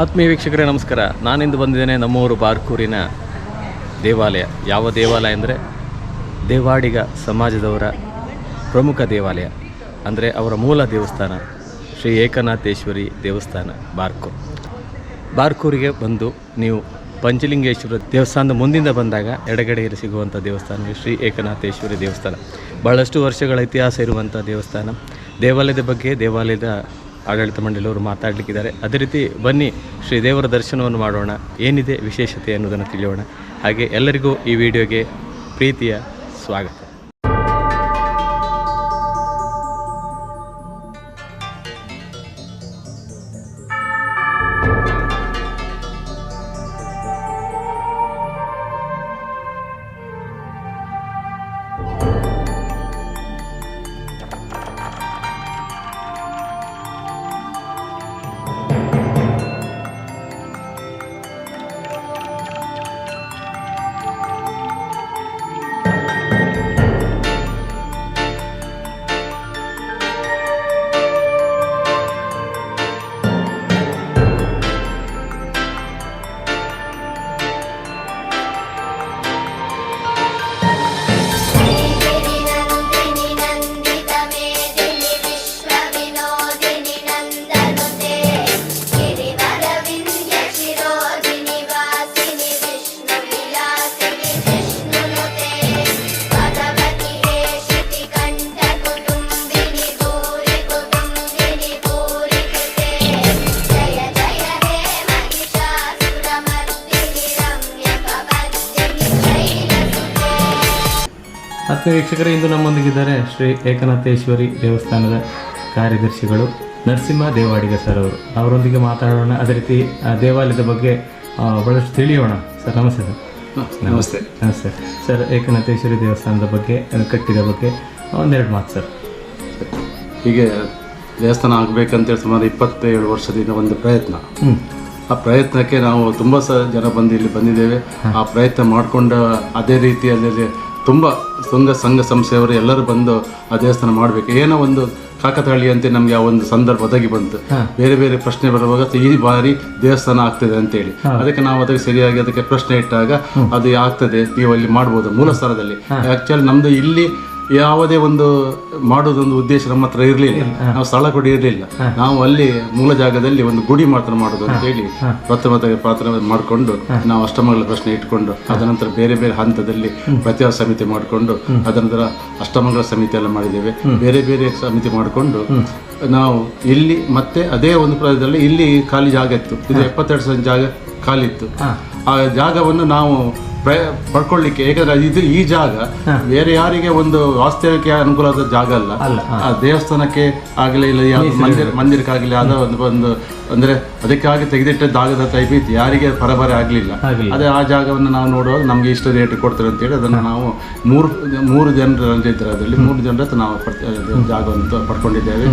ಆತ್ಮೀಯ ವೀಕ್ಷಕರೇ, ನಮಸ್ಕಾರ. ನಾನಿಂದು ಬಂದಿದ್ದೇನೆ ನಮ್ಮೂರು ಬಾರ್ಕೂರಿನ ದೇವಾಲಯ. ಯಾವ ದೇವಾಲಯ ಅಂದರೆ ದೇವಾಡಿಗ ಸಮಾಜದವರ ಪ್ರಮುಖ ದೇವಾಲಯ. ಅಂದರೆ ಅವರ ಮೂಲ ದೇವಸ್ಥಾನ, ಶ್ರೀ ಏಕನಾಥೇಶ್ವರಿ ದೇವಸ್ಥಾನ, ಬಾರ್ಕೂರ್. ಬಾರ್ಕೂರಿಗೆ ಬಂದು ನೀವು ಪಂಚಲಿಂಗೇಶ್ವರ ದೇವಸ್ಥಾನದ ಮುಂದಿಂದ ಬಂದಾಗ ಎಡಗಡೆಯಲ್ಲಿ ಸಿಗುವಂಥ ದೇವಸ್ಥಾನ ಶ್ರೀ ಏಕನಾಥೇಶ್ವರಿ ದೇವಸ್ಥಾನ. ಬಹಳಷ್ಟು ವರ್ಷಗಳ ಇತಿಹಾಸ ಇರುವಂಥ ದೇವಸ್ಥಾನ. ದೇವಾಲಯದ ಬಗ್ಗೆ ದೇವಾಲಯದ ಆಡಳಿತ ಮಂಡಳಿಯವರು ಮಾತಾಡಲಿಕ್ಕಿದ್ದಾರೆ. ಅದೇ ರೀತಿ ಬನ್ನಿ ಶ್ರೀ ದೇವರ ದರ್ಶನವನ್ನು ಮಾಡೋಣ. ಏನಿದೆ ವಿಶೇಷತೆ ಅನ್ನೋದನ್ನು ತಿಳಿಯೋಣ. ಹಾಗೆ ಎಲ್ಲರಿಗೂ ಈ ವಿಡಿಯೋಗೆ ಪ್ರೀತಿಯ ಸ್ವಾಗತ. ಆತ್ಮೀಯ ವೀಕ್ಷಕರೇ ಇಂದು ನಮ್ಮೊಂದಿಗಿದ್ದಾರೆ ಶ್ರೀ ಏಕನಾಥೇಶ್ವರಿ ದೇವಸ್ಥಾನದ ಕಾರ್ಯದರ್ಶಿಗಳು ನರಸಿಂಹ ದೇವಾಡಿಗ ಸರ್ ಅವರು. ಅವರೊಂದಿಗೆ ಮಾತಾಡೋಣ. ಅದೇ ರೀತಿ ಆ ದೇವಾಲಯದ ಬಗ್ಗೆ ಆ, ಬಹಳಷ್ಟು ತಿಳಿಯೋಣ. ಸರ್ ನಮಸ್ತೆ ಸರ್. ನಮಸ್ತೆ. ನಮಸ್ತೆ. ಸರ್ ಏಕನಾಥೇಶ್ವರಿ ದೇವಸ್ಥಾನದ ಬಗ್ಗೆ ಅದು ಕಟ್ಟಿದ ಬಗ್ಗೆ ಒಂದೆರಡು ಮಾತು ಸರ್. ಹೀಗೆ ದೇವಸ್ಥಾನ ಆಗಬೇಕಂತೇಳಿ ಸುಮಾರು ಇಪ್ಪತ್ತೇಳು ವರ್ಷದಿಂದ ಒಂದು ಪ್ರಯತ್ನ. ಹ್ಞೂ ಆ ಪ್ರಯತ್ನಕ್ಕೆ ನಾವು ತುಂಬ ಸಹ ಜನ ಬಂದು ಇಲ್ಲಿ ಬಂದಿದ್ದೇವೆ. ಆ ಪ್ರಯತ್ನ ಮಾಡಿಕೊಂಡ ಅದೇ ರೀತಿಯಲ್ಲಿ ತುಂಬ ಸಂಘ ಸಂಘ ಸಂಸ್ಥೆಯವರು ಎಲ್ಲರೂ ಬಂದು ಆ ದೇವಸ್ಥಾನ ಮಾಡಬೇಕು. ಏನೋ ಒಂದು ಕಾಕತಾಳಿಯಂತೆ ನಮಗೆ ಆ ಒಂದು ಸಂದರ್ಭ ಒದಗಿ ಬಂತು. ಬೇರೆ ಬೇರೆ ಪ್ರಶ್ನೆ ಬರುವಾಗ ಈ ಬಾರಿ ದೇವಸ್ಥಾನ ಆಗ್ತದೆ ಅಂತೇಳಿ. ಅದಕ್ಕೆ ನಾವು ಅದಕ್ಕೆ ಸರಿಯಾಗಿ ಅದಕ್ಕೆ ಪ್ರಶ್ನೆ ಇಟ್ಟಾಗ ಅದು ಆಗ್ತದೆ. ನೀವು ಅಲ್ಲಿ ಮಾಡ್ಬೋದು ಮೂಲ ಸ್ಥಳದಲ್ಲಿ. ಆಕ್ಚುಲಿ ನಮ್ದು ಇಲ್ಲಿ ಯಾವುದೇ ಒಂದು ಮಾಡೋದೊಂದು ಉದ್ದೇಶ ನಮ್ಮ ಹತ್ರ ಇರಲಿಲ್ಲ. ನಾವು ಸ್ಥಳ ಕೂಡ ಇರಲಿಲ್ಲ. ನಾವು ಅಲ್ಲಿ ಮೂಲ ಜಾಗದಲ್ಲಿ ಒಂದು ಗುಡಿ ಮಾತ್ರ ಮಾಡೋದು ಅಂತ ಹೇಳಿ ಪ್ರಥಮ ಪಾತ್ರ ಮಾಡಿಕೊಂಡು ನಾವು ಅಷ್ಟಮಗಳ ಪ್ರಶ್ನೆ ಇಟ್ಕೊಂಡು ಅದನಂತರ ಬೇರೆ ಬೇರೆ ಹಂತದಲ್ಲಿ ಪ್ರತಿಭಾ ಸಮಿತಿ ಮಾಡಿಕೊಂಡು ಅದನಂತರ ಅಷ್ಟಮಗಳ ಸಮಿತಿ ಎಲ್ಲ ಮಾಡಿದ್ದೇವೆ. ಬೇರೆ ಬೇರೆ ಸಮಿತಿ ಮಾಡಿಕೊಂಡು ನಾವು ಇಲ್ಲಿ ಮತ್ತೆ ಅದೇ ಒಂದು ಪ್ರದೇಶದಲ್ಲಿ ಇಲ್ಲಿ ಖಾಲಿ ಜಾಗ ಇತ್ತು. ಇದು ಎಪ್ಪತ್ತೆರಡು ಸಾವಿರ ಜಾಗ ಖಾಲಿ ಇತ್ತು. ಆ ಜಾಗವನ್ನು ನಾವು ಪಡ್ಕೊಳ್ಳಿಕ್ಕೆ ಯಾಕಂದ್ರೆ ಇದು ಈ ಜಾಗ ಬೇರೆ ಯಾರಿಗೆ ಒಂದು ವಾಸ್ತವ್ಯಕ್ಕೆ ಅನುಕೂಲವಾದ ಜಾಗ ಅಲ್ಲ. ಆ ದೇವಸ್ಥಾನಕ್ಕೆ ಆಗಲಿ ಇಲ್ಲ ಯಾವ್ದು ಮಂದಿರ ಮಂದಿರಕ್ಕಾಗಲಿ ಅದ ಒಂದು ಒಂದು ಅಂದ್ರೆ ಅದಕ್ಕಾಗಿ ತೆಗೆದಿಟ್ಟ ಜಾಗದ ಟೈಪ್ ಇತ್ತು. ಯಾರಿಗೆ ಪರಬರ ಆಗಲಿಲ್ಲ. ಅದೇ ಆ ಜಾಗವನ್ನು ನಾವು ನೋಡುವಾಗ ನಮ್ಗೆ ಇಷ್ಟು ರೇಟ್ ಕೊಡ್ತಾರೆ ಅಂತೇಳಿ ಅದನ್ನು ನಾವು ಮೂರು ಮೂರು ಜನರು ಇದ್ದಾರೆ ಅದರಲ್ಲಿ ಮೂರು ಜನರ ಹತ್ರ ನಾವು ಜಾಗವನ್ನು ಪಡ್ಕೊಂಡಿದ್ದೇವೆ.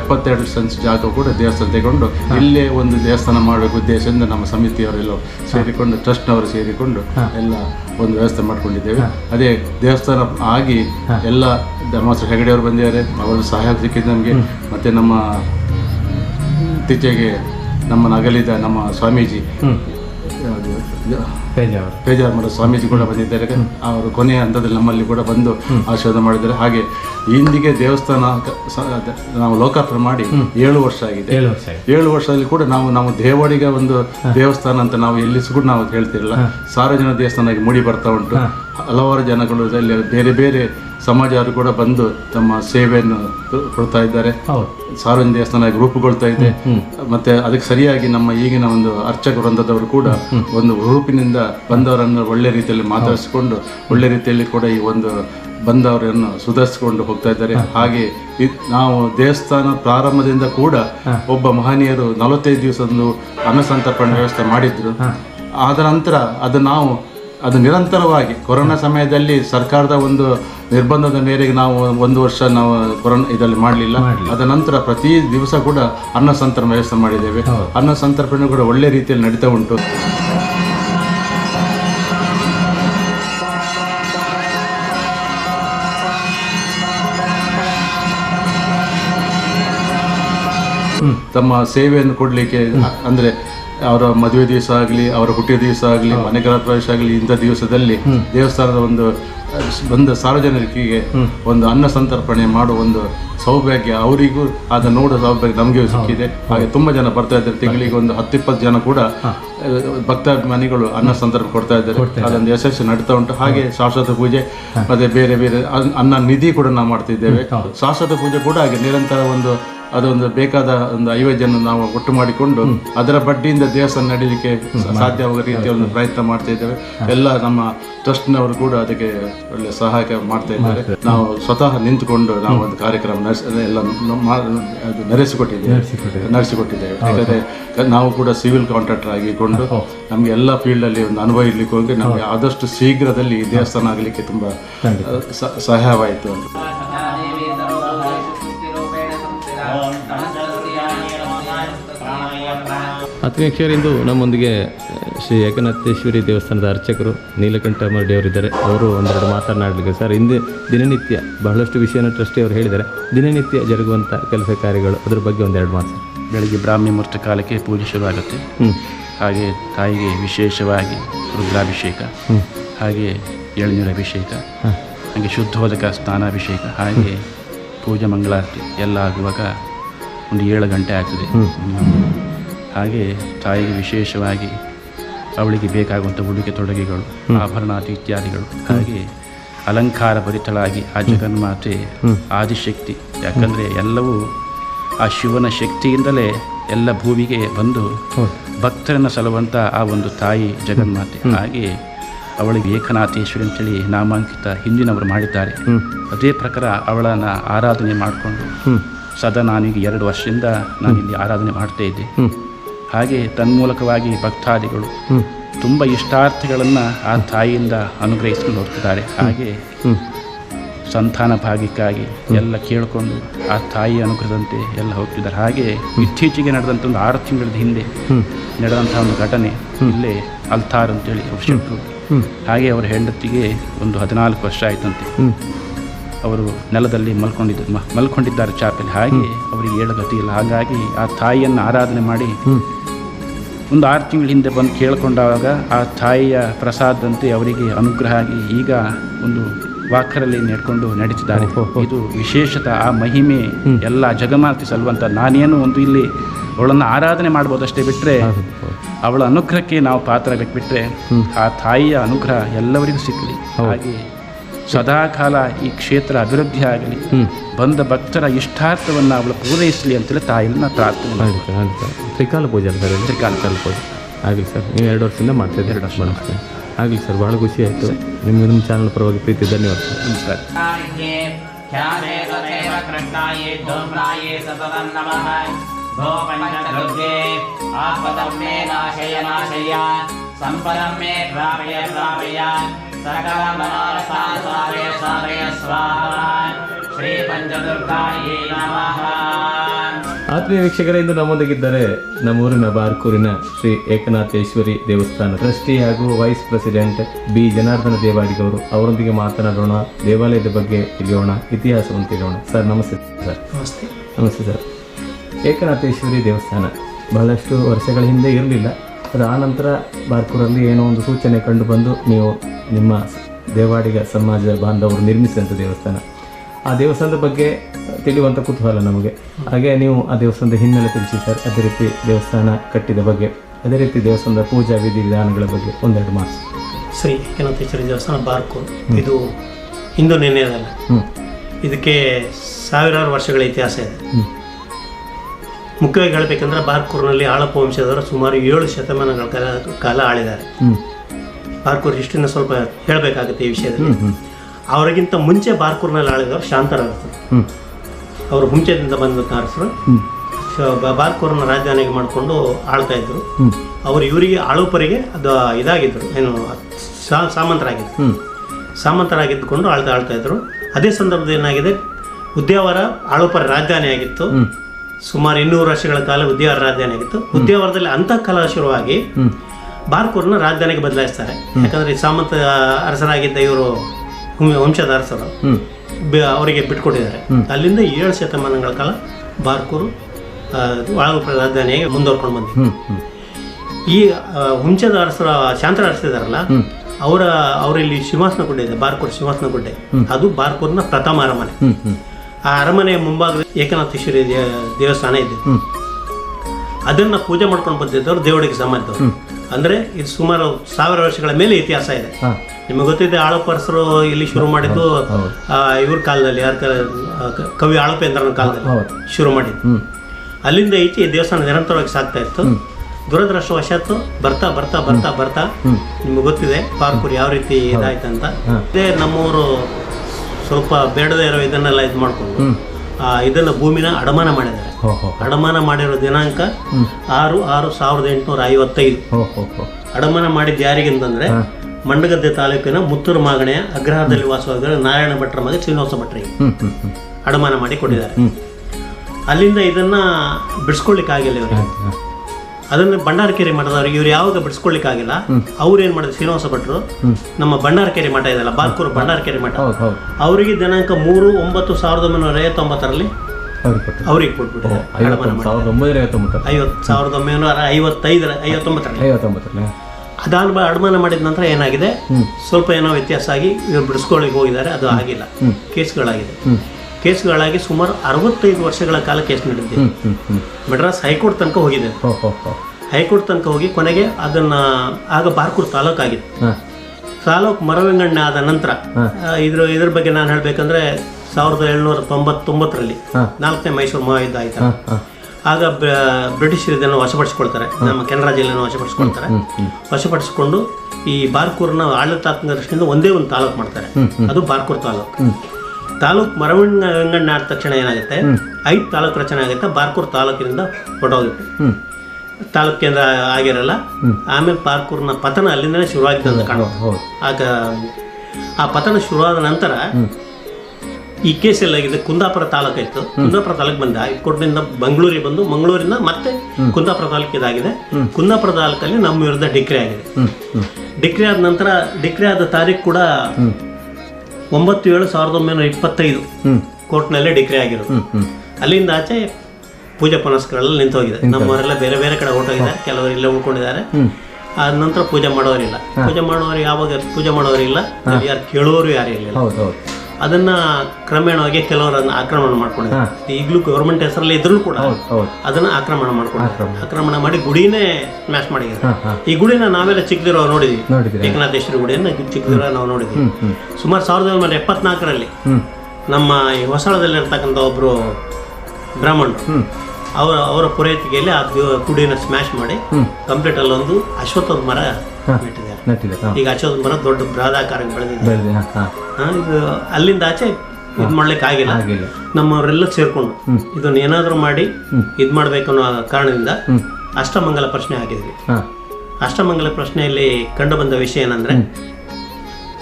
ಎಪ್ಪತ್ತೆರಡು ಸೆನ್ಸ್ ಜಾಗ ಕೂಡ ದೇವಸ್ಥಾನ ತಗೊಂಡು ಇಲ್ಲೇ ಒಂದು ದೇವಸ್ಥಾನ ಮಾಡಬೇಕು ಉದ್ದೇಶದಿಂದ ನಮ್ಮ ಸಮಿತಿಯವರೆಲ್ಲ ಸೇರಿಕೊಂಡು ಟ್ರಸ್ಟ್ನವರು ಸೇರಿಕೊಂಡು ಎಲ್ಲ ಒಂದು ವ್ಯವಸ್ಥೆ ಮಾಡ್ಕೊಂಡಿದ್ದೇವೆ. ಅದೇ ದೇವಸ್ಥಾನ ಆಗಿ ಎಲ್ಲ ಧರ್ಮಾಸ್ತ್ರ ಹೆಗಡೆ ಅವರು ಬಂದಿದ್ದಾರೆ. ಅವರು ಸಹಾಯ ಸಿಕ್ಕಿದ್ದು ನಮಗೆ. ಮತ್ತೆ ನಮ್ಮ ಇತ್ತೀಚೆಗೆ ನಮ್ಮ ಅಗಲಿದ ನಮ್ಮ ಸ್ವಾಮೀಜಿ ಪೇಜಾವರ್. ಮಠ ಸ್ವಾಮೀಜಿ ಕೂಡ ಬಂದಿದ್ದಾರೆ. ಅವರು ಕೊನೆಯ ಹಂತದಲ್ಲಿ ನಮ್ಮಲ್ಲಿ ಕೂಡ ಬಂದು ಆಶೀರ್ವಾದ ಮಾಡಿದ್ದಾರೆ. ಹಾಗೆ ಇಂದಿಗೆ ದೇವಸ್ಥಾನ ನಾವು ಲೋಕಾರ್ಪಣೆ ಮಾಡಿ ಏಳು ವರ್ಷ ಆಗಿದೆ. ಏಳು ವರ್ಷ ಏಳು ವರ್ಷದಲ್ಲಿ ಕೂಡ ನಾವು ನಾವು ದೇವಡಿಗ ಒಂದು ದೇವಸ್ಥಾನ ಅಂತ ನಾವು ಎಲ್ಲಿ ಕೂಡ ನಾವು ಹೇಳ್ತಿರಲ್ಲ. ಸಾರ್ವಜನಿಕ ದೇವಸ್ಥಾನಕ್ಕೆ ಮೂಡಿ ಬರ್ತಾ ಉಂಟು. ಹಲವಾರು ಜನಗಳು ಅಲ್ಲಿ ಬೇರೆ ಬೇರೆ ಸಮಾಜವರು ಕೂಡ ಬಂದು ತಮ್ಮ ಸೇವೆಯನ್ನು ಕೊಡ್ತಾ ಇದ್ದಾರೆ. ಸಾರ್ವಜನಿಕ ದೇವಸ್ಥಾನ ರೂಪುಗೊಳ್ತಾ ಇದೆ. ಮತ್ತೆ ಅದಕ್ಕೆ ಸರಿಯಾಗಿ ನಮ್ಮ ಈಗಿನ ಒಂದು ಅರ್ಚಕ ವೃಂದದವರು ಕೂಡ ಒಂದು ರೂಪಿನಿಂದ ಬಂದವರನ್ನು ಒಳ್ಳೆ ರೀತಿಯಲ್ಲಿ ಮಾತಾಡಿಸಿಕೊಂಡು ಒಳ್ಳೆ ರೀತಿಯಲ್ಲಿ ಕೂಡ ಈ ಒಂದು ಬಂದವರನ್ನು ಸುಧಾರಿಸಿಕೊಂಡು ಹೋಗ್ತಾ ಇದ್ದಾರೆ. ಹಾಗೆ ನಾವು ದೇವಸ್ಥಾನ ಪ್ರಾರಂಭದಿಂದ ಕೂಡ ಒಬ್ಬ ಮಹನೀಯರು ನಲವತ್ತೈದು ದಿವಸದ್ದು ಅನ್ನಸಂತರ್ಪಣೆ ವ್ಯವಸ್ಥೆ ಮಾಡಿದ್ರು. ಆದ ನಂತರ ಅದು ನಾವು ಅದು ನಿರಂತರವಾಗಿ ಕೊರೋನಾ ಸಮಯದಲ್ಲಿ ಸರ್ಕಾರದ ಒಂದು ನಿರ್ಬಂಧದ ಮೇರೆಗೆ ನಾವು ಒಂದು ವರ್ಷ ನಾವು ಕೊರೋನಾ ಇದರಲ್ಲಿ ಮಾಡಲಿಲ್ಲ. ಅದ ನಂತರ ಪ್ರತಿ ದಿವಸ ಕೂಡ ಅನ್ನ ಸಂತರ್ಪಣೆ ವ್ಯವಸ್ಥೆ ಮಾಡಿದ್ದೇವೆ. ಅನ್ನ ಸಂತರ್ಪಣೆ ಕೂಡ ಒಳ್ಳೆ ರೀತಿಯಲ್ಲಿ ನಡೀತಾ ಉಂಟು. ತಮ್ಮ ಸೇವೆಯನ್ನು ಕೊಡಲಿಕ್ಕೆ ಅಂದರೆ ಅವರ ಮದುವೆ ದಿವಸ ಆಗಲಿ ಅವರ ಹುಟ್ಟಿದ ದಿವಸ ಆಗಲಿ ಮನೆ ಪ್ರವೇಶ ಆಗಲಿ ಇಂಥ ದಿವಸದಲ್ಲಿ ದೇವಸ್ಥಾನದ ಒಂದು ಬಂದ ಸಾರ್ವಜನಿಕರಿಗೆ ಒಂದು ಅನ್ನ ಸಂತರ್ಪಣೆ ಮಾಡುವ ಒಂದು ಸೌಭಾಗ್ಯ ಅವರಿಗೂ ಅದನ್ನು ನೋಡೋ ಸೌಭಾಗ್ಯ ನಮಗೆ ಸಿಕ್ಕಿದೆ. ಹಾಗೆ ತುಂಬಾ ಜನ ಬರ್ತಾ ಇದ್ದಾರೆ. ತಿಂಗಳಿಗೆ ಒಂದು ಹತ್ತಿಪ್ಪತ್ತು ಜನ ಕೂಡ ಭಕ್ತಾಭಿಮಾನಿಗಳು ಅನ್ನ ಸಂದರ್ಭ ಕೊಡ್ತಾ ಇದ್ದಾರೆ. ಅದೊಂದು ಯಶಸ್ಸು ನಡೀತಾ ಉಂಟು. ಹಾಗೆ ಶಾಶ್ವತ ಪೂಜೆ ಮತ್ತೆ ಬೇರೆ ಬೇರೆ ಅನ್ನ ನಿಧಿ ಕೂಡ ನಾವು ಮಾಡ್ತಿದ್ದೇವೆ. ಶಾಶ್ವತ ಪೂಜೆ ಕೂಡ ಹಾಗೆ ನಿರಂತರ ಒಂದು ಅದೊಂದು ಬೇಕಾದ ಒಂದು ಐವತ್ತು ಜನ ನಾವು ಒಟ್ಟು ಮಾಡಿಕೊಂಡು ಅದರ ಬಡ್ಡಿಯಿಂದ ದೇವಸ್ಥಾನ ನಡೀಲಿಕ್ಕೆ ಸಾಧ್ಯವಾಗುವ ರೀತಿಯ ಒಂದು ಪ್ರಯತ್ನ ಮಾಡ್ತಾ ಇದ್ದೇವೆ. ಎಲ್ಲ ನಮ್ಮ ಟ್ರಸ್ಟ್ನವರು ಕೂಡ ಅದಕ್ಕೆ ಒಳ್ಳೆ ಸಹಾಯ ಮಾಡ್ತಾ ಇದ್ದಾರೆ. ನಾವು ಸ್ವತಃ ನಿಂತುಕೊಂಡು ನಾವು ಒಂದು ಕಾರ್ಯಕ್ರಮ ನಡೆಸ ಎಲ್ಲ ನಡೆಸಿಕೊಟ್ಟಿದ್ದೇವೆ. ನಡೆಸಿಕೊಟ್ಟಿದ್ದೇವೆ. ಯಾಕಂದ್ರೆ ನಾವು ಕೂಡ ಸಿವಿಲ್ ಕಾಂಟ್ರಾಕ್ಟರ್ ಆಗಿಕೊಂಡು ನಮಗೆ ಎಲ್ಲ ಫೀಲ್ಡ್ ಅಲ್ಲಿ ಒಂದು ಅನುಭವ ಇರಲಿಕ್ಕೆ ಹೋಗಿ ನಮಗೆ ಆದಷ್ಟು ಶೀಘ್ರದಲ್ಲಿ ದೇವಸ್ಥಾನ ಆಗಲಿಕ್ಕೆ ತುಂಬಾ ಸಹಾಯವಾಯಿತು ಅಂತ. ಆತ್ಮೀಯ ಇಂದು ನಮ್ಮೊಂದಿಗೆ ಶ್ರೀ ಏಕನಾಥೇಶ್ವರಿ ದೇವಸ್ಥಾನದ ಅರ್ಚಕರು ನೀಲಕಂಠ ಮರಡಿಯವರಿದ್ದಾರೆ ಅವರು ಒಂದೆರಡು ಮಾತನಾಡಲಿಕ್ಕೆ ಸರ್ ಹಿಂದೆ ದಿನನಿತ್ಯ ಬಹಳಷ್ಟು ವಿಷಯನ ಟ್ರಸ್ಟಿ ಅವರು ಹೇಳಿದ್ದಾರೆ. ದಿನನಿತ್ಯ ಜರುಗುವಂಥ ಕೆಲಸ ಕಾರ್ಯಗಳು ಅದ್ರ ಬಗ್ಗೆ ಒಂದೆರಡು ಮಾತು ಬೆಳಗ್ಗೆ ಬ್ರಾಹ್ಮಿ ಮುಹೂರ್ತ ಕಾಲಕ್ಕೆ ಪೂಜೆ ಶುರುವಾಗುತ್ತೆ ಹಾಗೆ ತಾಯಿಗೆ ವಿಶೇಷವಾಗಿ ರುದ್ರಾಭಿಷೇಕ ಹಾಗೆ ಎಳ್ನೀರ ಅಭಿಷೇಕ ಹಾಗೆ ಶುದ್ಧೋದಕ ಸ್ನಾನಾಭಿಷೇಕ ಹಾಗೆ ಪೂಜೆ ಮಂಗಳಾರತಿ ಎಲ್ಲ ಆಗುವಾಗ ಒಂದು ಏಳು ಗಂಟೆ ಆಗ್ತದೆ ಹಾಗೆ ತಾಯಿಗೆ ವಿಶೇಷವಾಗಿ ಅವಳಿಗೆ ಬೇಕಾಗುವಂಥ ಉಡುಗೆ ತೊಡುಗೆಗಳು ಆಭರಣಾದಿ ಇತ್ಯಾದಿಗಳು ಹಾಗೆ ಅಲಂಕಾರ ಭರಿತಳಾಗಿ ಆ ಜಗನ್ಮಾತೆ ಆದಿಶಕ್ತಿ. ಯಾಕಂದರೆ ಎಲ್ಲವೂ ಆ ಶಿವನ ಶಕ್ತಿಯಿಂದಲೇ ಎಲ್ಲ ಭೂಮಿಗೆ ಬಂದು ಭಕ್ತರನ್ನು ಸಲುವಂಥ ಆ ಒಂದು ತಾಯಿ ಜಗನ್ಮಾತೆ. ಹಾಗೆ ಅವಳಿಗೆ ಏಕನಾಥೇಶ್ವರಿ ಅಂತೇಳಿ ನಾಮಾಂಕಿತ ಹಿಂದಿನವರು ಮಾಡಿದ್ದಾರೆ. ಅದೇ ಪ್ರಕಾರ ಅವಳನ್ನು ಆರಾಧನೆ ಮಾಡಿಕೊಂಡು ಸದಾ ನಾನೀಗ ಎರಡು ವರ್ಷದಿಂದ ನಾನಿಲ್ಲಿ ಆರಾಧನೆ ಮಾಡ್ತಾ ಇದ್ದೆ. ಹಾಗೆ ತನ್ಮೂಲಕವಾಗಿ ಭಕ್ತಾದಿಗಳು ತುಂಬ ಇಷ್ಟಾರ್ಥಗಳನ್ನು ಆ ತಾಯಿಯಿಂದ ಅನುಗ್ರಹಿಸಿಕೊಂಡು ಹೋಗ್ತಿದ್ದಾರೆ. ಹಾಗೆ ಸಂತಾನ ಭಾಗ್ಯಕ್ಕಾಗಿ ಎಲ್ಲ ಕೇಳಿಕೊಂಡು ಆ ತಾಯಿ ಅನುಗ್ರಹದಂತೆ ಎಲ್ಲ ಹೋಗ್ತಿದ್ದಾರೆ. ಹಾಗೆ ಇತ್ತೀಚೆಗೆ ನಡೆದಂಥ ಒಂದು ಆರು ತಿಂಗಳ ಹಿಂದೆ ನಡೆದಂಥ ಒಂದು ಘಟನೆ ಇಲ್ಲೇ ಅಲ್ತಾರ್ ಅಂತೇಳಿ ಅವರು ಹಾಗೆ ಅವರ ಹೆಂಡತಿಗೆ ಒಂದು ಹದಿನಾಲ್ಕು ವರ್ಷ ಆಯ್ತಂತೆ. ಅವರು ನೆಲದಲ್ಲಿ ಮಲ್ಕೊಂಡಿದ್ದ ಮ- ಮಲ್ಕೊಂಡಿದ್ದಾರೆ ಚಾಪೆಲಿ ಹಾಗೆ ಅವರಿಗೆ ಏಳು ಗತಿ ಇಲ್ಲ ಹಾಗಾಗಿ ಆ ತಾಯಿಯನ್ನು ಆರಾಧನೆ ಮಾಡಿ ಒಂದು ಆರು ತಿಂಗಳ ಹಿಂದೆ ಬಂದು ಕೇಳ್ಕೊಂಡಾಗ ಆ ತಾಯಿಯ ಪ್ರಸಾದಂತೆ ಅವರಿಗೆ ಅನುಗ್ರಹ ಆಗಿ ಈಗ ಒಂದು ವಾಕರಲ್ಲಿ ನಡ್ಕೊಂಡು ನಡೀತಿದ್ದಾರೆ. ಇದು ವಿಶೇಷತ. ಆ ಮಹಿಮೆ ಎಲ್ಲ ಜಗಮಾತಿ ಸಲ್ವಂತ. ನಾನೇನು ಒಂದು ಇಲ್ಲಿ ಅವಳನ್ನು ಆರಾಧನೆ ಮಾಡ್ಬೋದಷ್ಟೇ ಬಿಟ್ಟರೆ ಅವಳ ಅನುಗ್ರಹಕ್ಕೆ ನಾವು ಪಾತ್ರ ಬಿಟ್ಬಿಟ್ರೆ ಆ ತಾಯಿಯ ಅನುಗ್ರಹ ಎಲ್ಲವರಿಗೂ ಸಿಕ್ಕಲಿ ಹಾಗೆ ಸದಾಕಾಲ ಈ ಕ್ಷೇತ್ರ ಅಭಿವೃದ್ಧಿ ಆಗಲಿ. ಬಂದ ಭಕ್ತರ ಇಷ್ಟಾರ್ಥವನ್ನು ಅವಳು ಪೂರೈಸಲಿ ಅಂತೇಳಿ ತಾಯಿನ ಪ್ರಾರ್ಥನೆ ಮಾಡ್ತಾರೆ. ತ್ರಿಕಾಲ ಪೂಜೆ ಅಂತ ತ್ರಿಕಾಲ ಪೂಜೆ. ಆಗಲಿ ಸರ್ ನೀವು ಎರಡು ವರ್ಷದಿಂದ ಮಾಡ್ತಾ ಇದ್ದೀರಿ. ಎರಡು ವರ್ಷ ಆಗಲಿ ಸರ್ ಭಾಳ ಖುಷಿ ಆಯಿತು. ನಿಮ್ಮ ನಿಮ್ಮ ಚಾನಲ್ ಪರವಾಗಿ ಪ್ರೀತಿ ಧನ್ಯವಾದ ನಮಸ್ಕಾರ. ಸಂಪದ ಮೇ ಪ್ರಾಪಯ ಪ್ರಾಪಯ सततं नमः भो पञ्चदुर्गे आपदं मे नाशय नाशय सम्पदं मे प्रापय प्रापय सकलमनोरथा सारय सारय स्वाहा श्रीपञ्चदुर्गायै नमः ಆತ್ಮೀಯ ವೀಕ್ಷಕರೇ ಇಂದು ನಮ್ಮೊಂದಿಗಿದ್ದಾರೆ ನಮ್ಮೂರಿನ ಬಾರ್ಕೂರಿನ ಶ್ರೀ ಏಕನಾಥೇಶ್ವರಿ ದೇವಸ್ಥಾನ ಟ್ರಸ್ಟಿ ಹಾಗೂ ವೈಸ್ ಪ್ರೆಸಿಡೆಂಟ್ ಬಿ ಜನಾರ್ದನ ದೇವಾಡಿಗವರು ಅವರೊಂದಿಗೆ ಮಾತನಾಡೋಣ ದೇವಾಲಯದ ಬಗ್ಗೆ ತಿಳಿಯೋಣ ಇತಿಹಾಸವನ್ನು ತಿಳಿಯೋಣ ಸರ್ ನಮಸ್ತೆ ಸರ್ ನಮಸ್ತೆ ನಮಸ್ತೆ ಸರ್ ಏಕನಾಥೇಶ್ವರಿ ದೇವಸ್ಥಾನ ಬಹಳಷ್ಟು ವರ್ಷಗಳ ಹಿಂದೆ ಇರಲಿಲ್ಲ ಅದು ಆನಂತರ ಬಾರ್ಕೂರಲ್ಲಿ ಏನೋ ಒಂದು ಸೂಚನೆ ಕಂಡು ಬಂದು ನೀವು ನಿಮ್ಮ ದೇವಾಡಿಗ ಸಮಾಜ ಬಾಂಧವರು ನಿರ್ಮಿಸಿದಂಥ ದೇವಸ್ಥಾನ. ಆ ದೇವಸ್ಥಾನದ ಬಗ್ಗೆ ತಿಳಿಯುವಂಥ ಕುತೂಹಲ ನಮಗೆ. ಹಾಗೆ ನೀವು ಆ ದೇವಸ್ಥಾನದ ಹಿನ್ನೆಲೆ ತಿಳಿಸಿ ಸರ್ ಅದೇ ರೀತಿ ದೇವಸ್ಥಾನ ಕಟ್ಟಿದ ಬಗ್ಗೆ ಅದೇ ರೀತಿ ದೇವಸ್ಥಾನದ ಪೂಜಾ ವಿಧಿ ವಿಧಾನಗಳ ಬಗ್ಗೆ ಒಂದೆರಡು ಮಾತು. ಶ್ರೀ ಏಕನಾಥೇಶ್ವರಿ ದೇವಸ್ಥಾನ ಬಾರ್ಕೂರು ಇದು ಹಿಂದೂ ನಿನ್ನೆ ಹ್ಞೂ ಇದಕ್ಕೆ ಸಾವಿರಾರು ವರ್ಷಗಳ ಇತಿಹಾಸ ಇದೆ. ಮುಖ್ಯವಾಗಿ ಹೇಳಬೇಕಂದ್ರೆ ಬಾರ್ಕೂರ್ನಲ್ಲಿ ಆಳಪ್ಪ ವಂಶದವರು ಸುಮಾರು ಏಳು ಶತಮಾನಗಳ ಕಾಲ ಕಾಲ ಆಳಿದ್ದಾರೆ. ಬಾರ್ಕೂರ್ ಹಿಸ್ಟ್ರಿನ ಸ್ವಲ್ಪ ಹೇಳಬೇಕಾಗುತ್ತೆ ಈ ವಿಷಯದಲ್ಲಿ. ಅವರಿಗಿಂತ ಮುಂಚೆ ಬಾರ್ಕೂರ್ನಲ್ಲಿ ಆಳಿದವರು ಶಾಂತರಾಗರು ಹ್ಞೂ ಅವರು ಹುಂಚದಿಂದ ಬಂದಂಥ ಅರಸರು ಬಾರ್ಕೂರ್ನ ರಾಜಧಾನಿಗೆ ಮಾಡಿಕೊಂಡು ಆಳ್ತಾ ಇದ್ರು. ಅವರು ಇವರಿಗೆ ಆಳುಪರಿಗೆ ಅದು ಇದಾಗಿದ್ದರು ಏನು ಸಾಮಂತರಾಗಿದ್ದರು ಸಾಮಂತರಾಗಿದ್ದುಕೊಂಡು ಆಳ್ತಾ ಆಳ್ತಾ ಇದ್ರು. ಅದೇ ಸಂದರ್ಭದಲ್ಲಿ ಏನಾಗಿದೆ? ಉದ್ಯಾವರ ಆಳುಪರ ರಾಜಧಾನಿ ಆಗಿತ್ತು ಸುಮಾರು ಇನ್ನೂರು ವರ್ಷಗಳ ಕಾಲ ಉದ್ಯಾವರ ರಾಜಧಾನಿ ಆಗಿತ್ತು. ಉದ್ಯಾವರದಲ್ಲಿ ಕಲಾ ಶುರುವಾಗಿ ಬಾರ್ಕೂರ್ನ ರಾಜಧಾನಿಗೆ ಬದಲಾಯಿಸ್ತಾರೆ. ಯಾಕಂದ್ರೆ ಈ ಸಾಮಂತ ಅರಸರಾಗಿದ್ದ ಇವರು ವಂಶದ ಅರಸರು ಅವರಿಗೆ ಬಿಟ್ಕೊಟ್ಟಿದ್ದಾರೆ. ಅಲ್ಲಿಂದ ಏಳು ಶತಮಾನಗಳ ಕಾಲ ಬಾರ್ಕೂರು ಒಳಗುಪ್ಪ ರಾಜಧಾನಿಯಾಗಿ ಮುಂದುವರ್ಕೊಂಡು ಬಂದಿದೆ. ಈ ಹುಂಚದ ಅರಸರ ಶಾಂತರ ಅರಸಿದಾರಲ್ಲ ಅವರ ಅವರಲ್ಲಿ ಸಿಂಹಾಸನ ಗುಡ್ಡೆ ಇದೆ ಬಾರ್ಕೂರ್ ಸಿಂಹಾಸನ ಗುಡ್ಡೆ. ಅದು ಬಾರ್ಕೂರ್ನ ಪ್ರಥಮ ಅರಮನೆ. ಆ ಅರಮನೆ ಮುಂಭಾಗದಲ್ಲಿ ಏಕನಾಥೇಶ್ವರಿ ದೇವಸ್ಥಾನ ಇದೆ. ಅದನ್ನ ಪೂಜೆ ಮಾಡ್ಕೊಂಡು ಬಂದಿದ್ದವರು ದೇವಡಿಗೆ ಸಂಬಂಧ ಅಂದ್ರೆ ಇದು ಸುಮಾರು ಸಾವಿರ ವರ್ಷಗಳ ಮೇಲೆ ಇತಿಹಾಸ ಇದೆ. ನಿಮಗೆ ಗೊತ್ತಿದೆ ಆಳಪರಸರು ಇಲ್ಲಿ ಶುರು ಮಾಡಿದ್ದು ಇವ್ರ ಕಾಲದಲ್ಲಿ ಯಾರ ಕವಿ ಆಳಪೇಂದ್ರನ ಕಾಲದಲ್ಲಿ ಶುರು ಮಾಡಿದ್ದು. ಅಲ್ಲಿಂದ ಈಚೆ ಈ ದೇವಸ್ಥಾನ ನಿರಂತರವಾಗಿ ಸಾಗ್ತಾ ಇತ್ತು. ದುರದೃಷ್ಟವಶಾತ್ತು ಬರ್ತಾ ಬರ್ತಾ ಬರ್ತಾ ಬರ್ತಾ ನಿಮ್ಗೆ ಗೊತ್ತಿದೆ ಪಾರ್ಕೂರ್ ಯಾವ ರೀತಿ ಇದಾಯ್ತಂತ. ಇದೇ ನಮ್ಮವರು ಸ್ವಲ್ಪ ಬೇಡದೇ ಇರೋ ಇದನ್ನೆಲ್ಲ ಇದು ಮಾಡ್ಕೊಂಡು ಆ, ಇದನ್ನ ಭೂಮಿನ ಅಡಮಾನ ಮಾಡಿದ್ದಾರೆ. ಅಡಮಾನ ಮಾಡಿರೋ ದಿನಾಂಕ ಆರು ಆರು ಸಾವಿರದ ಎಂಟುನೂರ ಐವತ್ತೈದು. ಅಡಮಾನ ಮಾಡಿದ್ದು ಯಾರಿಗಿಂತಂದ್ರೆ ಮಂಡಗದ್ದೆ ತಾಲೂಕಿನ ಮುತ್ತೂರು ಮಾಗಣೆಯ ಅಗ್ರಹದಲ್ಲಿ ವಾಸವಾಗಿರೋ ನಾರಾಯಣ ಭಟ್ರ ಮಗ ಶ್ರೀನಿವಾಸ ಭಟ್ರಿಗೆ ಅಡಮಾನ ಮಾಡಿ ಕೊಟ್ಟಿದ್ದಾರೆ. ಅಲ್ಲಿಂದ ಇದನ್ನ ಬಿಡಿಸ್ಕೊಳ್ಳಿಕ್ಕಾಗಿಲ್ಲ ಇವರಿಗೆ ಅದನ್ನ ಭಂಡಾರಕೆರೆ ಮಠದವ್ರಿಗೆ ಇವ್ರು ಯಾವಾಗ ಬಿಡಿಸ್ಕೊಳ್ಳಿಕ್ಕಾಗಿಲ್ಲ ಅವ್ರು ಏನ್ ಮಾಡಿದ್ರು? ಶ್ರೀನಿವಾಸ ಭಟ್ರು ನಮ್ಮ ಭಂಡಾರಕೆರೆ ಮಠ ಇದೆಲ್ಲ ಬಾರ್ಕೂರು ಭಂಡಾರಕೆರೆ ಮಠ. ಅವರಿಗೆ ದಿನಾಂಕ ಮೂರು ಒಂಬತ್ತು ಸಾವಿರದ ಒಂಬೈನೂರ ಐವತ್ತೊಂಬತ್ತರಲ್ಲಿ ಅವ್ರಿಗೆ ಕೊಟ್ಬಿಟ್ಟು ಐವತ್ತು ಸಾವಿರದ ಒಂಬೈನೂರ ಐವತ್ತೈದರ ಐವತ್ತೊಂಬತ್ತರಲ್ಲಿ. ಐವತ್ತೊಂಬತ್ತರಲ್ಲಿ ಅದಾದ ಅಡಮಾನ ಮಾಡಿದ ನಂತರ ಏನಾಗಿದೆ? ಸ್ವಲ್ಪ ಏನೋ ವ್ಯತ್ಯಾಸ ಆಗಿ ಇವ್ರು ಬಿಡಿಸ್ಕೊಳ್ಳಿಕ್ಕೆ ಹೋಗಿದ್ದಾರೆ ಅದು ಆಗಿಲ್ಲ. ಕೇಸ್ಗಳಾಗಿದೆ. ಕೇಸ್ಗಳಾಗಿ ಸುಮಾರು ಅರವತ್ತೈದು ವರ್ಷಗಳ ಕಾಲ ಕೇಸ್ ನಡೆದಿದೆ. ಮಡ್ರಾಸ್ ಹೈಕೋರ್ಟ್ ತನಕ ಹೋಗಿದೆ. ಹೈಕೋರ್ಟ್ ತನಕ ಹೋಗಿ ಕೊನೆಗೆ ಅದನ್ನ ಆಗ ಬಾರ್ಕೂರ್ ತಾಲೂಕ್ ಆಗಿದೆ ತಾಲೂಕ್ ಮರವಿಂಗಣ್ಣ ಆದ ನಂತರ ಇದ್ರ ಇದ್ರ ಬಗ್ಗೆ ನಾನು ಹೇಳ್ಬೇಕಂದ್ರೆ ಸಾವಿರದ ಏಳ್ನೂರ ತೊಂಬತ್ತೊಂಬತ್ತರಲ್ಲಿ ನಾಲ್ಕನೇ ಮೈಸೂರು ಮಹಾಯುದ್ಧ ಆಯ್ತು ಆಗ ಬ್ರಿಟಿಷರು ಇದನ್ನು ವಶಪಡಿಸ್ಕೊಳ್ತಾರೆ. ನಮ್ಮ ಕೆನರಾ ಜಿಲ್ಲೆಯನ್ನು ವಶಪಡಿಸ್ಕೊಳ್ತಾರೆ. ವಶಪಡಿಸಿಕೊಂಡು ಈ ಬಾರ್ಕೂರ್ನ ಆಡಳಿತಾತ್ಮಕ ದೃಷ್ಟಿಯಿಂದ ಒಂದೇ ಒಂದು ತಾಲೂಕು ಮಾಡ್ತಾರೆ. ಅದು ಬಾರ್ಕೂರ್ ತಾಲೂಕು. ತಾಲೂಕು ಮರವಣ್ಣ ಆದ ತಕ್ಷಣ ಏನಾಗುತ್ತೆ? ಐದು ತಾಲೂಕು ರಚನೆ ಆಗುತ್ತೆ. ಬಾರ್ಕೂರ್ ತಾಲೂಕಿನಿಂದ ಹೊರಟೋಗುತ್ತೆ ತಾಲೂಕು ಕೇಂದ್ರ ಆಗಿರಲ್ಲ ಆಮೇಲೆ ಪಾರ್ಕೂರ್ನ ಪತನ ಅಲ್ಲಿಂದನೇ ಶುರುವಾಗಿದೆ ಅಂತ ಕಾಣುತ್ತೆ. ಹೌದು ಆಗ ಆ ಪತನ ಶುರುವಾದ ನಂತರ ಈ ಕೇಸ್ ಎಲ್ಲಾಗಿದೆ ಕುಂದಾಪುರ ತಾಲೂಕು ಇತ್ತು ಕುಂದಾಪುರ ತಾಲೂಕು ಬಂದ ಹೈಕೋರ್ಟ್ನಿಂದ ಬೆಂಗಳೂರಿಗೆ ಬಂದು ಮಂಗಳೂರಿಂದ ಮತ್ತೆ ಕುಂದಾಪುರ ತಾಲೂಕು ಇದಾಗಿದೆ. ಕುಂದಾಪುರ ತಾಲೂಕಲ್ಲಿ ನಮ್ಮ ವಿರುದ್ಧ ಡಿಕ್ರಿ ಆಗಿದೆ. ಡಿಕ್ರಿ ಆದ ನಂತರ ಡಿಕ್ರಿ ಆದ ತಾರೀಕು ಕೂಡ ಒಂಬತ್ತು ಏಳು ಸಾವಿರದ ಒಂಬೈನೂರ ಇಪ್ಪತ್ತೈದು ಕೋರ್ಟ್ನಲ್ಲೇ ಡಿಕ್ರಿ ಆಗಿರೋದು. ಅಲ್ಲಿಂದ ಆಚೆ ಪೂಜೆ ಪುನಸ್ಕಾರಗಳಲ್ಲಿ ನಿಂತು ಹೋಗಿದೆ ನಮ್ಮವರೆಲ್ಲ ಬೇರೆ ಬೇರೆ ಕಡೆ ಹೊರಟೋಗಿದ್ದಾರೆ ಕೆಲವರು ಇಲ್ಲೇ ಉಳ್ಕೊಂಡಿದ್ದಾರೆ. ಆದ ನಂತರ ಪೂಜೆ ಮಾಡೋರಿಲ್ಲ. ಪೂಜೆ ಮಾಡೋರು ಯಾವಾಗ ಪೂಜೆ ಮಾಡೋರಿಲ್ಲ. ಯಾರು ಕೇಳೋರು ಯಾರು ಇರಲಿಲ್ಲ. ಅದನ್ನ ಕ್ರಮೇಣವಾಗಿ ಕೆಲವರನ್ನ ಆಕ್ರಮಣ ಮಾಡ್ಕೊಂಡಿದ್ದಾರೆ. ಈಗಲೂ ಗವರ್ಮೆಂಟ್ ಹೆಸರಲ್ಲಿ ಇದ್ರೂ ಕೂಡ ಅದನ್ನ ಆಕ್ರಮಣ ಮಾಡ್ಕೊಂಡಿದ್ದಾರೆ. ಆಕ್ರಮಣ. ಮಾಡಿ ಗುಡಿನೇ ಸ್ಮ್ಯಾಶ್ ಮಾಡಿದ್ದಾರೆ. ಈ ಗುಡಿನ ನಾವೆಲ್ಲ ಚಿಕ್ಕದಿರೋ ನೋಡಿದ್ವಿ. ಏಕನಾಥೇಶ್ವರಿ ಗುಡಿಯನ್ನು ಚಿಕ್ಕದಿರೋ ನಾವು ನೋಡಿದ್ವಿ. ಸುಮಾರು ಸಾವಿರದ ಒಂಬೈನೂರ ಎಪ್ಪತ್ನಾಲ್ಕರಲ್ಲಿ ನಮ್ಮ ಈ ಹೊಸಳದಲ್ಲಿ ಇರ್ತಕ್ಕಂಥ ಒಬ್ರು ಬ್ರಾಹ್ಮಣರು ಅವರ ಅವರ ಪುರೋಹಿತಿಗೆಯಲ್ಲಿ ಆ ಗುಡಿನ ಸ್ಮ್ಯಾಶ್ ಮಾಡಿ ಕಂಪ್ಲೀಟ್ ಅಲ್ಲೊಂದು ಅಶ್ವತ್ಥದ ಮರ ನೆಟ್ಟಿದೆ ಹಾಂ ಈಗ ಅಶೋಕ್ ಮರ ದೊಡ್ಡ ಬೃಹದಾಕಾರಕ್ಕೆ ಬೆಳೆದಿದೆ. ಬೆಳೆದಿದೆ ಹಾಂ ಹಾಂ. ಹಾ, ಇದು ಅಲ್ಲಿಂದ ಆಚೆ ಇದು ಮಾಡ್ಲಿಕ್ಕೆ ಆಗಿಲ್ಲ. ಆಗಿಲ್ಲ. ನಮ್ಮವರೆಲ್ಲ ಸೇರ್ಕೊಂಡು ಇದನ್ನ ಏನಾದರೂ ಮಾಡಿ ಇದು ಮಾಡ್ಬೇಕು ಅನ್ನೋ ಕಾರಣದಿಂದ ಅಷ್ಟಮಂಗಲ ಪ್ರಶ್ನೆ ಹಾಕಿದ್ವಿ. ಹಾಂ. ಅಷ್ಟಮಂಗಲ ಪ್ರಶ್ನೆಯಲ್ಲಿ ಕಂಡು ಬಂದ ವಿಷಯ ಏನಂದ್ರೆ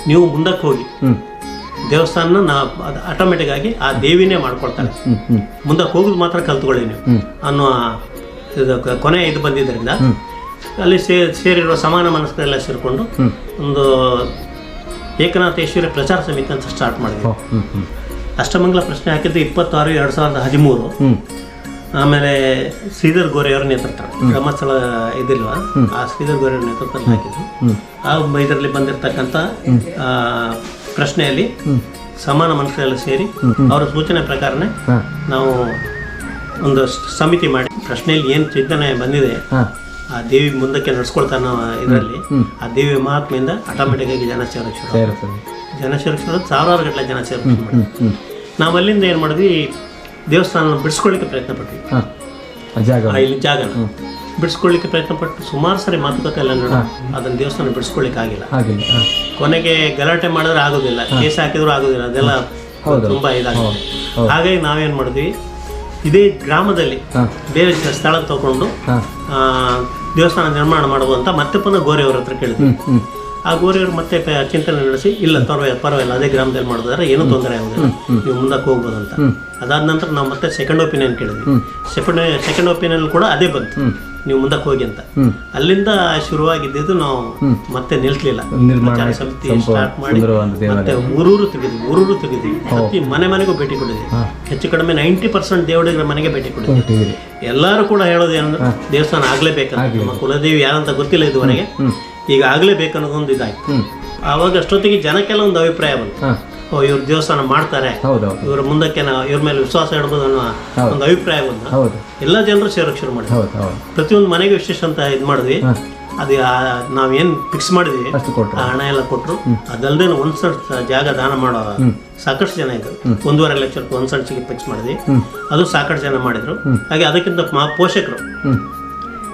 ನೀವು ಮುಂದಕ್ಕೆ ಹೋಗಿ ದೇವಸ್ಥಾನ ನಾ ಅದು ಆಟೋಮೆಟಿಕ್ ಆಗಿ ಆ ದೇವಿನೇ ಮಾಡ್ಕೊಳ್ತಾರೆ. ಮುಂದಕ್ಕೆ ಹೋಗೋದು ಮಾತ್ರ ಕಲ್ತ್ಕೊಳ್ಳಿ ನೀವು ಅನ್ನೋ ಇದು ಕ- ಕೊನೆ ಇದು ಬಂದಿದ್ದರಿಂದ ಅಲ್ಲಿ ಸೇ ಸೇರಿರುವ ಸಮಾನ ಮನಸ್ಕರೆಲ್ಲ ಸೇರಿಕೊಂಡು ಒಂದು ಏಕನಾಥೇಶ್ವರಿ ಪ್ರಚಾರ ಸಮಿತಿ ಅಂತ ಸ್ಟಾರ್ಟ್ ಮಾಡಿದ್ವಿ. ಅಷ್ಟಮಂಗಲ ಪ್ರಶ್ನೆ ಹಾಕಿದ್ದು ಇಪ್ಪತ್ತಾರು ಎರಡು ಸಾವಿರದ ಹದಿಮೂರು. ಆಮೇಲೆ ಶ್ರೀಧರ್ ಗೋರೆಯವರ ನೇತೃತ್ವ. ಧರ್ಮಸ್ಥಳ ಇದಿಲ್ವ ಆ ಶ್ರೀಧರ್ ಗೋರೆಯವರ ನೇತೃತ್ವ ಹಾಕಿದ್ವಿ ಆ ಇದರಲ್ಲಿ ಬಂದಿರತಕ್ಕಂಥ ಪ್ರಶ್ನೆಯಲ್ಲಿ ಸಮಾನ ಮನಸ್ಸಿನಲ್ಲಿ ಸೇರಿ ಅವರ ಸೂಚನೆ ಪ್ರಕಾರನೇ ನಾವು ಒಂದು ಸಮಿತಿ ಮಾಡಿ ಪ್ರಶ್ನೆಯಲ್ಲಿ ಏನು ಚಿಂತನೆ ಬಂದಿದೆ ಆ ದೇವಿ ಮುಂದಕ್ಕೆ ನಡ್ಸ್ಕೊಳ್ತಾ ಅನ್ನೋ ಇದರಲ್ಲಿ. ಆ ದೇವಿ ಮಹಾತ್ಮೆಯಿಂದ ಆಟೋಮೆಟಿಕ್ ಆಗಿ ಜನ ಸೇರೋಕೆ ಶುರು ಆಯ್ತು. ಸೇರುತ್ತದೆ ಜನ ಸಾವಿರಾರು ಗಟ್ಟಲೆ ಜನ ಸೇರಿಸಿ ನಾವು ಅಲ್ಲಿಂದ ಏನು ಮಾಡಿದ್ವಿ ದೇವಸ್ಥಾನ ಬಿಡಿಸ್ಕೊಳ್ಳಿಕ್ಕೆ ಪ್ರಯತ್ನ ಪಟ್ವಿ. ಇಲ್ಲಿ ಜಾಗ. ಜಾಗನ. ಬಿಡಿಸ್ಕೊಳ್ಳಿಕ್ಕೆ ಪ್ರಯತ್ನ ಪಟ್ಟು ಸುಮಾರು ಸರಿ ಮಾತುಕತೆ ಎಲ್ಲ ನೋಡ ಅದನ್ನ ದೇವಸ್ಥಾನ ಬಿಡಿಸ್ಕೊಳ್ಳಿಕ್ಕೆ ಆಗಿಲ್ಲ. ಆಗಿಲ್ಲ ಕೊನೆಗೆ ಗಲಾಟೆ ಮಾಡಿದ್ರೆ ಆಗೋದಿಲ್ಲ. ಕೇಸ್ ಹಾಕಿದ್ರು ಆಗೋದಿಲ್ಲ. ಅದೆಲ್ಲ ತುಂಬಾ ಇದಾಗುತ್ತೆ ಹಾಗಾಗಿ ನಾವೇನ್ ಮಾಡಿದ್ವಿ ಇದೇ ಗ್ರಾಮದಲ್ಲಿ ಬೇರೆ ಸ್ಥಳ ತಗೊಂಡು ದೇವಸ್ಥಾನ ನಿರ್ಮಾಣ ಮಾಡುವಂತ ಅಂತ ಮತ್ತೆ ಪುನಃ ಗೋರೆಯವ್ರ ಹತ್ರ ಕೇಳಿದ್ವಿ. ಆ ಗೋರೆಯವರು ಮತ್ತೆ ಚಿಂತನೆ ನಡೆಸಿ ಇಲ್ಲ ಪರವಾಗಿಲ್ಲ ಪರವಾಗಿಲ್ಲ ಅದೇ ಗ್ರಾಮದಲ್ಲಿ ಮಾಡಿದ್ರೆ ಏನೂ ತೊಂದರೆ ಆಗೋದಿಲ್ಲ. ನೀವು ಮುಂದಕ್ಕೆ ಹೋಗ್ಬೋದು ಅಂತ. ಅದಾದ ನಂತರ ನಾವು ಮತ್ತೆ ಸೆಕೆಂಡ್ ಒಪಿನಿಯನ್ ಕೇಳಿದ್ವಿ. ಸೆಕೆಂಡ್ ಸೆಕೆಂಡ್ ಒಪಿನಿಯನ್ ಕೂಡ ಅದೇ ಬಂತು. ನೀವು ಮುಂದಕ್ಕೆ ಹೋಗಿ ಅಂತ. ಅಲ್ಲಿಂದ ಶುರುವಾಗಿದ್ದು ನಾವು ಮತ್ತೆ ನಿಲ್ಸಲಿಲ್ಲ. ನಿರ್ಮಾಣ ಪ್ರಚಾರ ಸಮಿತಿ ಸ್ಟಾರ್ಟ್ ಮಾಡಿ. ಮತ್ತೆ ಊರೂರು ತೆಗೆದ್ವಿ ಊರೂರು ತೆಗೆದ್ವಿ. ಪ್ರತಿ ಮನೆ ಮನೆಗೂ ಭೇಟಿ ಕೊಟ್ಟಿದ್ವಿ ಹೆಚ್ಚು ಕಡಿಮೆ ನೈಂಟಿ ಪರ್ಸೆಂಟ್ ದೇವಡಿಗರ ಮನೆಗೆ ಭೇಟಿ ಕೊಟ್ಟಿದ್ವಿ ಎಲ್ಲರೂ ಕೂಡ ಹೇಳೋದು ಏನಂದ್ರೆ ದೇವಸ್ಥಾನ ಆಗ್ಲೇಬೇಕಂತ. ನಮ್ಮ ಕುಲದೇವಿ ಯಾರಂತ ಗೊತ್ತಿಲ್ಲ ಇದುವರೆಗೆ. ಈಗ ಆಗ್ಲೇಬೇಕು ಅನ್ನೋದೊಂದು ಇದಾಯ್ತು ಅವಾಗ ಅಷ್ಟೊತ್ತಿಗೆ ಜನಕ್ಕೆಲ್ಲ ಒಂದು ಅಭಿಪ್ರಾಯ ಬಂತು. ಇವ್ರು ದೇವಸ್ಥಾನ ಮಾಡ್ತಾರೆ. ಹೌದೌದು ಇವ್ರ ಮುಂದಕ್ಕೆ ನಾವು ಇವ್ರ ಮೇಲೆ ವಿಶ್ವಾಸ ಇಡಬಹುದು ಅನ್ನೋ ಒಂದು ಅಭಿಪ್ರಾಯ ಬಂದ ಹೌದು. ಎಲ್ಲ ಜನರು ಸೇರಕ್ಕೆ ಶುರು ಮಾಡಿದ್ರು. ಹೌದು ಹೌದು. ಪ್ರತಿಯೊಂದು ಮನೆಗೆ ವಿಶೇಷ ಅಂತ ಇದು ಮಾಡಿದ್ವಿ. ಅದು ಆ- ನಾವೇನ್ ಫಿಕ್ಸ್ ಮಾಡಿದ್ವಿ. ಅಷ್ಟು ಕೊಟ್ರು. ಆ ಹಣ ಎಲ್ಲ ಕೊಟ್ಟರು ಅದಲ್ಲದೆ ಒಂದ್ ಸಣ್ಣ ಜಾಗ ದಾನ ಮಾಡೋ ಸಾಕಷ್ಟು ಜನ ಇದ್ರು. ಒಂದೂವರೆ ಲಕ್ಷ ರೂಪಾಯಿ ಒಂದ್ ಸರ್ಚಿಗೆ ಫಿಕ್ಸ್ ಮಾಡಿದ್ವಿ. ಅದು ಸಾಕಷ್ಟು ಜನ ಮಾಡಿದ್ರು. ಹಾಗೆ ಅದಕ್ಕಿಂತ ಮಾ ಪೋಷಕರು. ಹ್ಮ್.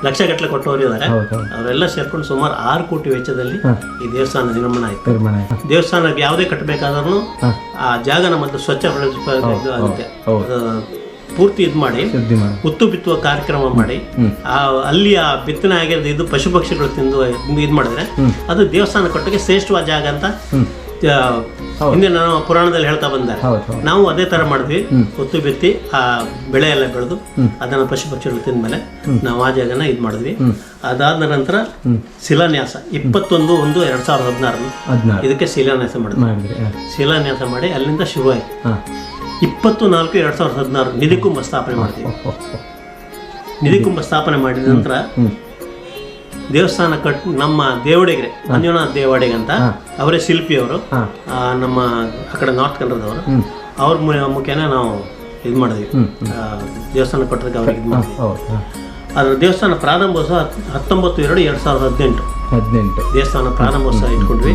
ಲಕ್ಷ ಗಟ್ಟಲೆ ಕೊಟ್ಟವರು ಇದ್ದಾರೆ. ಅವರೆಲ್ಲ ಸೇರ್ಕೊಂಡು ಸುಮಾರು ಆರು ಕೋಟಿ ವೆಚ್ಚದಲ್ಲಿ ಈ ದೇವಸ್ಥಾನ ನಿರ್ಮಾಣ ಆಯ್ತು. ದೇವಸ್ಥಾನ ಯಾವುದೇ ಕಟ್ಟಬೇಕಾದ್ರೂ ಆ ಜಾಗನ ನಮ್ಮ ಸ್ವಚ್ಛ ಆಗುತ್ತೆ. ಪೂರ್ತಿ ಇದು ಮಾಡಿ ಉತ್ತು ಬಿತ್ತುವ ಕಾರ್ಯಕ್ರಮ ಮಾಡಿ ಆ ಅಲ್ಲಿ ಆ ಬಿತ್ತನೆ ಆಗಿರೋದು ಇದು ಪಶು ಪಕ್ಷಿಗಳು ತಿಂದು ಇದು ಮಾಡಿದ್ರೆ ಅದು ದೇವಸ್ಥಾನ ಕಟ್ಟಕ್ಕೆ ಶ್ರೇಷ್ಠವಾದ ಜಾಗ ಅಂತ ಹಿಂದೆ. ನಾವು ಪುರಾಣದಲ್ಲಿ ಹೇಳ್ತಾ ಹೌದು ನಾವು ಅದೇ ತರ ಮಾಡಿದ್ವಿ. ಒತ್ತು ಬಿತ್ತಿ ಆ ಬೆಳೆ ಎಲ್ಲ ಬೆಳೆದು ಅದನ್ನ ಪಶು ಪಕ್ಷಿಗಳು ತಿಂದ್ಮೇಲೆ ನಾವು ಆ ಜಾಗನ ಇದು ಮಾಡಿದ್ವಿ. ಅದಾದ ನಂತರ ಶಿಲಾನ್ಯಾಸ. ಇಪ್ಪತ್ತೊಂದು ಒಂದು ಎರಡ್ ಸಾವಿರದ ಹದಿನಾರು. ಇದಕ್ಕೆ ಶಿಲಾನ್ಯಾಸ ಮಾಡಿದ್ವಿ. ಶಿಲಾನ್ಯಾಸ ಮಾಡಿ ಅಲ್ಲಿಂದ ಶುರು ಆಯ್ತು ಇಪ್ಪತ್ತು ನಾಲ್ಕು ಎರಡ್ ಸಾವಿರದ ಹದಿನಾರು ನಿಧಿ ಕುಂಭ ಸ್ಥಾಪನೆ ಮಾಡ್ತೀವಿ ನಿಧಿಕುಂಭ ಸ್ಥಾಪನೆ ಮಾಡಿದ ನಂತರ ದೇವಸ್ಥಾನ ಕಟ್ ನಮ್ಮ ದೇವಡಿಗರೆ ಮಂಜುನಾಥ್ ದೇವಾಡಿಗೆ ಅಂತ ಅವರೇ ಶಿಲ್ಪಿ ಅವರು ನಮ್ಮ ಆ ಕಡೆ ನಾರ್ತ್ ಕನ್ನಡದವರು ಅವ್ರ. ಮುಖೇನ ನಾವು ಇದು ಮಾಡಿದ್ವಿ. ದೇವಸ್ಥಾನ ಕಟ್ಟೋದಕ್ಕೆ ಅವ್ರಿಗೆ ಇದು ಮಾಡಿದ್ವಿ. ಅದ್ರ ದೇವಸ್ಥಾನ ಪ್ರಾರಂಭೋತ್ಸವ ಹತ್- ಹತ್ತೊಂಬತ್ತು ಎರಡು ಎರಡು ಸಾವಿರದ ಹದಿನೆಂಟು. ಹದಿನೆಂಟು. ದೇವಸ್ಥಾನ ಪ್ರಾರಂಭೋತ್ಸವ ಇಟ್ಕೊಂಡ್ವಿ.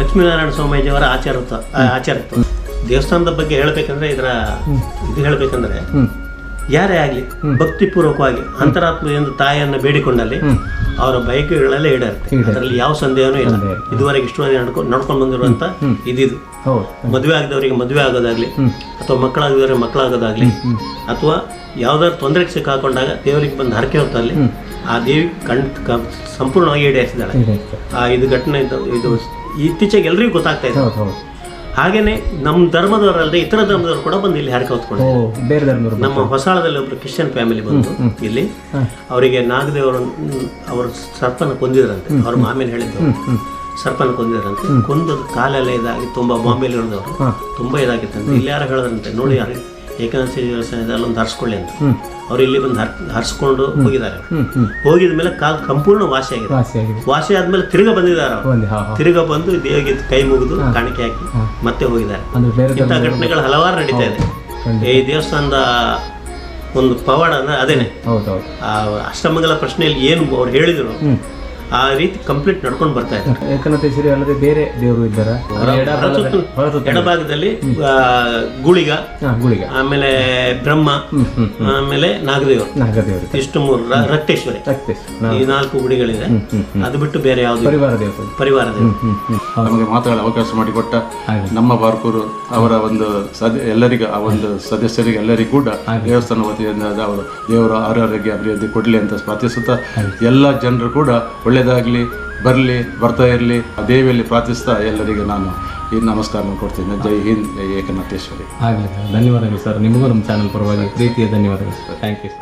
ಲಕ್ಷ್ಮೀನಾರಾಯಣ ಸ್ವಾಮೀಜಿಯವರ ಆಚಾರ ಆಚಾರ ಆಚಾರತ್ವ. ದೇವಸ್ಥಾನದ ಬಗ್ಗೆ ಹೇಳ್ಬೇಕಂದ್ರೆ ಇದರ ಇದು ಹೇಳ್ಬೇಕಂದ್ರೆ ಯಾರೇ ಆಗಲಿ ಭಕ್ತಿಪೂರ್ವಕವಾಗಿ ಅಂತರಾತ್ಮ ಎಂದು ತಾಯಿಯನ್ನು ಬೇಡಿಕೊಂಡಲ್ಲಿ ಅವರ ಬಯಕೆಗಳೆಲ್ಲ ಈಡೇರುತ್ತೆ. ಅದರಲ್ಲಿ ಯಾವ ಸಂದೇಹನೂ ಇಲ್ಲ. ಇದುವರೆಗೆ ಇಷ್ಟುವರೆಗೆ ನಡ್ಕೊಂಡು ನಡ್ಕೊಂಡು ಬಂದಿರುವಂತ ಇದಿದು. ಮದುವೆ ಆಗದವರಿಗೆ ಮದುವೆ ಆಗೋದಾಗ್ಲಿ ಅಥವಾ ಮಕ್ಕಳಾಗದವರಿಗೆ ಮಕ್ಕಳಾಗೋದಾಗ್ಲಿ ಅಥವಾ ಯಾವ್ದಾದ್ರು ತೊಂದರೆಗೆ ಸಿಕ್ಕಾಕೊಂಡಾಗ ದೇವರಿಗೆ ಬಂದು ಹರಕೆ ಹೊತ್ತಲ್ಲಿ ಆ ದೇವಿ ಕಣ್ ಸಂಪೂರ್ಣವಾಗಿ ಈಡೇರಿಸಿದಾಳೆ ಆ ಇದು ಘಟನೆ ಇದು ಇತ್ತೀಚೆಗೆ ಎಲ್ರಿಗೂ ಗೊತ್ತಾಗ್ತಾ ಇದೆ. ಹಾಗೇನೆ ನಮ್ಮ ಧರ್ಮದವರಲ್ಲದೆ ಇತರ ಧರ್ಮದವರು ಕೂಡ ಬಂದು ಇಲ್ಲಿ ಹರಕೆ ಹೊತ್ಕೊಂಡು ಬೇರೆ ಧರ್ಮದವರು ನಮ್ಮ ಹೊಸಾಳದಲ್ಲಿ ಒಬ್ರು ಕ್ರಿಶ್ಚಿಯನ್ ಫ್ಯಾಮಿಲಿ ಬಂದು ಇಲ್ಲಿ ಅವರಿಗೆ ನಾಗದೇವರು ಅವರು ಸರ್ಪನ ಕೊಂದಿದ್ರಂತೆ. ಅವ್ರ ಮಾಮೇಲೆ ಹೇಳಿದ್ದು. ಸರ್ಪನ ಕೊಂದಿದ್ರಂತೆ. ಕೊಂದದ ಕಾಲೆಲ್ಲ ಇದಾಗಿ ತುಂಬಾ ಬಾಂಬೆಲಿ ಇಳಿದವರು. ತುಂಬಾ ಇದಾಗಿತ್ತಂತೆ. ಇಲ್ಲಿ ಯಾರು ಹೇಳಿದ್ರಂತೆ ನೋಡಿ ಯಾರು ಏಕನಾಥ ಅಲ್ಲೊಂದು ಹರಿಸ್ಕೊಳ್ಳಿ ಅಂತ. ಅವ್ರು ಇಲ್ಲಿ ಬಂದು ಹರ್ ಹರಿಸ್ಕೊಂಡು ಹೋಗಿದ್ದಾರೆ. ಹೋಗಿದ ಮೇಲೆ ಕಾಲು ಸಂಪೂರ್ಣ ವಾಸಿ ಆಗಿದೆ. ವಾಸಿ ಆದ್ಮೇಲೆ ತಿರ್ಗ ಬಂದಿದ್ದಾರೆ ತಿರ್ಗಾ ಬಂದು ದೇವಿಗೆ ಕೈ ಮುಗಿದು ಕಾಣಿಕೆ ಹಾಕಿ ಮತ್ತೆ ಹೋಗಿದ್ದಾರೆ. ಇಂಥ ಘಟನೆಗಳು ಹಲವಾರು ನಡೀತಾ ಇದೆ. ಈ ದೇವಸ್ಥಾನದ ಒಂದು ಪವಾಡ ಅಂದ್ರೆ ಅದೇನೆ. ಆ ಅಷ್ಟಮಂಗಲ ಪ್ರಶ್ನೆಯಲ್ಲಿ ಏನು ಅವ್ರು ಹೇಳಿದ್ರು? ಆ ರೀತಿ ಕಂಪ್ಲೀಟ್ ನಡ್ಕೊಂಡು ಬರ್ತಾ ಇದ್ದಾರೆ. ಏಕನಾಥೇಶ್ವರಿ ಅಲ್ಲದೆ ಬೇರೆ ದೇವರು ಇದ್ದಾರೆ? ಎಡಭಾಗದಲ್ಲಿ ಗುಳಿಗ ಗುಳಿಗ. ಆಮೇಲೆ ಬ್ರಹ್ಮ ಆಮೇಲೆ ನಾಗದೇವರು. ನಾಗದೇವರು. ಇಷ್ಟು ಮೂರು ರಕ್ತೇಶ್ವರಿ. ರಕ್ತೇಶ್ ಈ ನಾಲ್ಕು ಗುಡಿಗಳಿದೆ. ಅದು ಬಿಟ್ಟು ಬೇರೆ ಯಾವುದು ಪರಿವಾರ ದೇವರು. ಪರಿವಾರ ದೇವರು. ನಮಗೆ ಮಾತಾಡಲು ಅವಕಾಶ ಮಾಡಿಕೊಟ್ಟ. ನಮ್ಮ ಬಾರ್ಕೂರು ಅವರ ಒಂದು ಸದ ಎಲ್ಲರಿಗೂ ಆ ಒಂದು ಸದಸ್ಯರಿಗೆ ಎಲ್ಲರಿಗೂ ಕೂಡ ದೇವಸ್ಥಾನ ವತಿಯಿಂದ ಅವರು ದೇವರ ಆರೋಗ್ಯ ಅಭಿವೃದ್ಧಿ ಕೊಡಲಿ ಅಂತ ಪ್ರಾರ್ಥಿಸುತ್ತಾ ಎಲ್ಲ ಜನರು ಕೂಡ ಒಳ್ಳೆಯದಾಗಲಿ ಬರಲಿ, ಬರ್ತಾ ಇರಲಿ. ಆ ದೇವಿಯಲ್ಲಿ ಪ್ರಾರ್ಥಿಸ್ತಾ ಎಲ್ಲರಿಗೂ ನಾನು ಈ ನಮಸ್ಕಾರವನ್ನು ಕೊಡ್ತೀನಿ. ಜೈ ಹಿಂದ್ ಏಕನಾಥೇಶ್ವರಿ. ಆಗಲಿ ಧನ್ಯವಾದಗಳು ಸರ್. ನಿಮಗೂ ನಮ್ಮ ಚಾನಲ್ ಪರವಾಗಿ ಪ್ರೀತಿಯ ಧನ್ಯವಾದಗಳು. Thank you